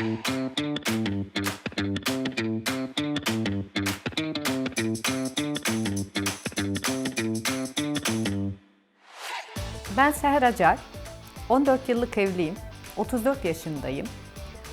Ben Seher Acar. 14 yıllık evliyim. 34 yaşındayım.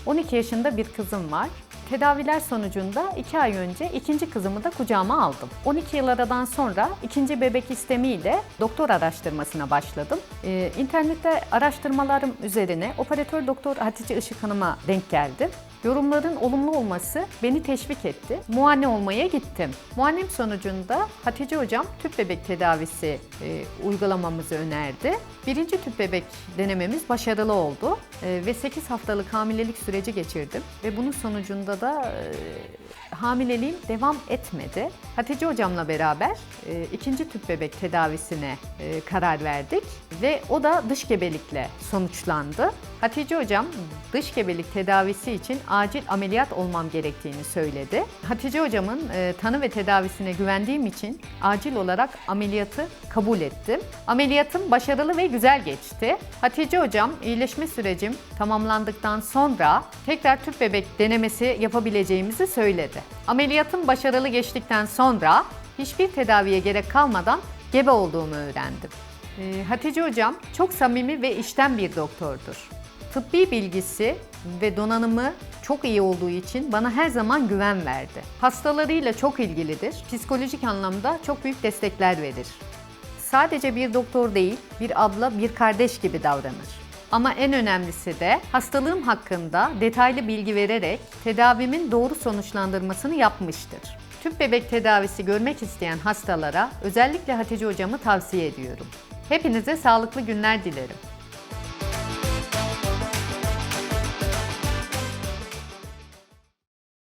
12 yaşında bir kızım var. Tedaviler sonucunda 2 ay önce ikinci kızımı da kucağıma aldım. 12 yıl aradan sonra ikinci bebek istemiyle doktor araştırmasına başladım. Ee, internette araştırmalarım üzerine operatör doktor Hatice Işık Hanım'a denk geldim. Yorumların olumlu olması beni teşvik etti. Muayene olmaya gittim. Muayenem sonucunda Hatice Hocam tüp bebek tedavisi e, uygulamamızı önerdi. Birinci tüp bebek denememiz başarılı oldu E, ve 8 haftalık hamilelik süreci geçirdim. Ve bunun sonucunda da e, hamileliğim devam etmedi. Hatice Hocam'la beraber e, ikinci tüp bebek tedavisine e, karar verdik ve o da dış gebelikle sonuçlandı. Hatice Hocam dış gebelik tedavisi için acil ameliyat olmam gerektiğini söyledi. Hatice Hocam'ın e, tanı ve tedavisine güvendiğim için acil olarak ameliyatı kabul ettim. Ameliyatım başarılı ve güzel geçti. Hatice Hocam iyileşme sürecim tamamlandıktan sonra tekrar tüp bebek denemesi yapabileceğimizi söyledi. Ameliyatım başarılı geçtikten sonra hiçbir tedaviye gerek kalmadan gebe olduğumu öğrendim. Ee, Hatice Hocam çok samimi ve işten bir doktordur. Tıbbi bilgisi ve donanımı çok iyi olduğu için bana her zaman güven verdi. Hastalarıyla çok ilgilidir. Psikolojik anlamda çok büyük destekler verir. Sadece bir doktor değil, bir abla, bir kardeş gibi davranır. Ama en önemlisi de hastalığım hakkında detaylı bilgi vererek tedavimin doğru sonuçlandırmasını yapmıştır. Tüp bebek tedavisi görmek isteyen hastalara özellikle Hatice hocamı tavsiye ediyorum. Hepinize sağlıklı günler dilerim.